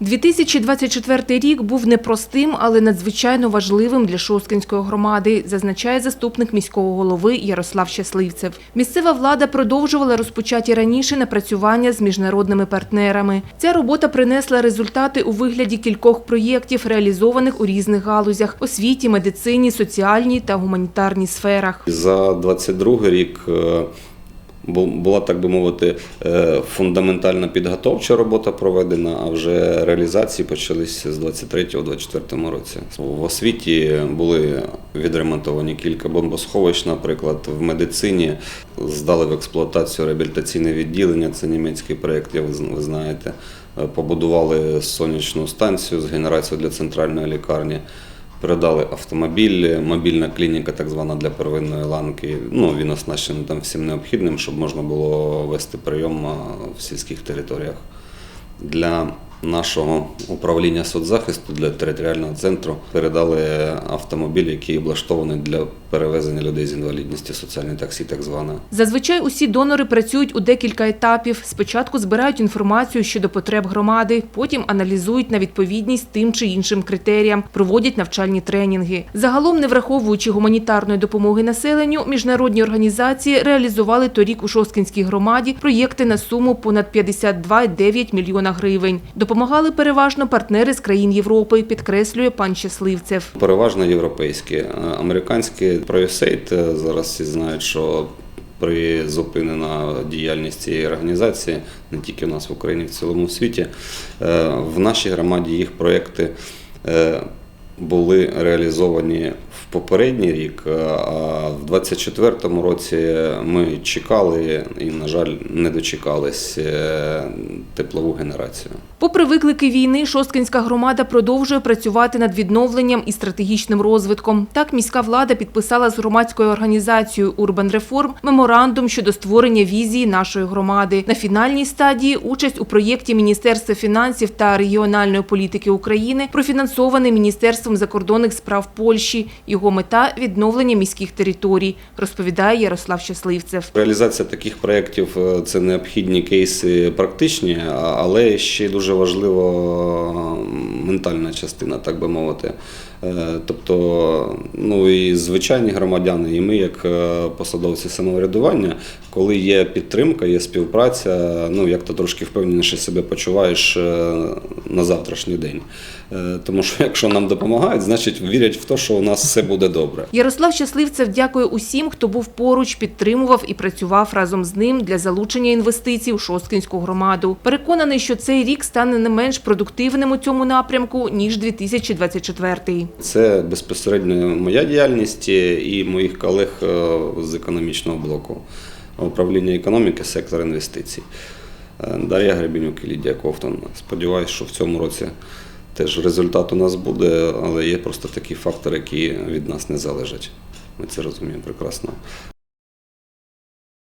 2024 рік був непростим, але надзвичайно важливим для Шосткинської громади, зазначає заступник міського голови Ярослав Щасливцев. Місцева влада продовжувала розпочаті раніше напрацювання з міжнародними партнерами. Ця робота принесла результати у вигляді кількох проєктів, реалізованих у різних галузях – освіті, медицині, соціальній та гуманітарній сферах. За 22 рік е, була, так би мовити, е, фундаментальна підготовча робота проведена, а вже реалізації почалися з 23-24 році. В освіті були відремонтовані кілька бомбосховищ, наприклад, в медицині здали в експлуатацію реабілітаційне відділення, це німецький проєкт, як ви знаєте. Побудували сонячну станцію з генерацією для центральної лікарні. Передали автомобіль, мобільна клініка, так звана для первинної ланки. Ну, він оснащений там всім необхідним, щоб можна було вести прийом в сільських територіях. Для нашого управління соцзахисту для територіального центру передали автомобіль, який облаштований для перевезення людей з інвалідністю, соціальне таксі, так зване. Зазвичай усі донори працюють у декілька етапів. Спочатку збирають інформацію щодо потреб громади, потім аналізують на відповідність тим чи іншим критеріям, проводять навчальні тренінги. Загалом, не враховуючи гуманітарної допомоги населенню, міжнародні організації реалізували торік у Шосткінській громаді проєкти на суму понад 52,9 мільйона гривень. Допомагали переважно партнери з країн Європи, підкреслює пан Щасливцев. Переважно європейські. Е, Американські про е, зараз всі знають, що призупинена діяльність цієї організації не тільки у нас в Україні, в цілому світі. Е, В нашій громаді їх проекти були реалізовані в попередній рік, е, а в 2024 році ми чекали і, на жаль, не дочекались е, теплову генерацію. Попри виклики війни, Шосткинська громада продовжує працювати над відновленням і стратегічним розвитком. Так, міська влада підписала з громадською організацією Урбан Реформ меморандум щодо створення візії нашої громади. На фінальній стадії участь у проєкті Міністерства фінансів та регіональної політики України, профінансований Міністерством закордонних справ Польщі. Його мета відновлення міських територій, розповідає Ярослав Щасливцев. Реалізація таких проєктів е, це необхідні кейси практичні, але ще дуже важлива ментальна частина, так би мовити. Е, Тобто, ну і звичайні громадяни, і ми, як е, посадовці самоврядування, коли є підтримка, є співпраця, ну як то трошки впевненіше себе почуваєш е, на завтрашній день. Тому що якщо нам допомагають, значить вірять в те, що у нас все буде добре. Ярослав Щасливцев дякує усім, хто був поруч, підтримував і працював разом з ним для залучення інвестицій у Шосткинську громаду. Переконаний, що цей рік стане не менш продуктивним у цьому напрямку ніж 2024. Це безпосередньо моя діяльність і моїх колег е, з економічного блоку управління економіки, сектор інвестицій. Е, Дар'я Гребінюк і Лідія Ковтон. Сподіваюсь, що в цьому році теж результат у нас буде, але є просто такі фактори, які від нас не залежать. Ми це розуміємо прекрасно.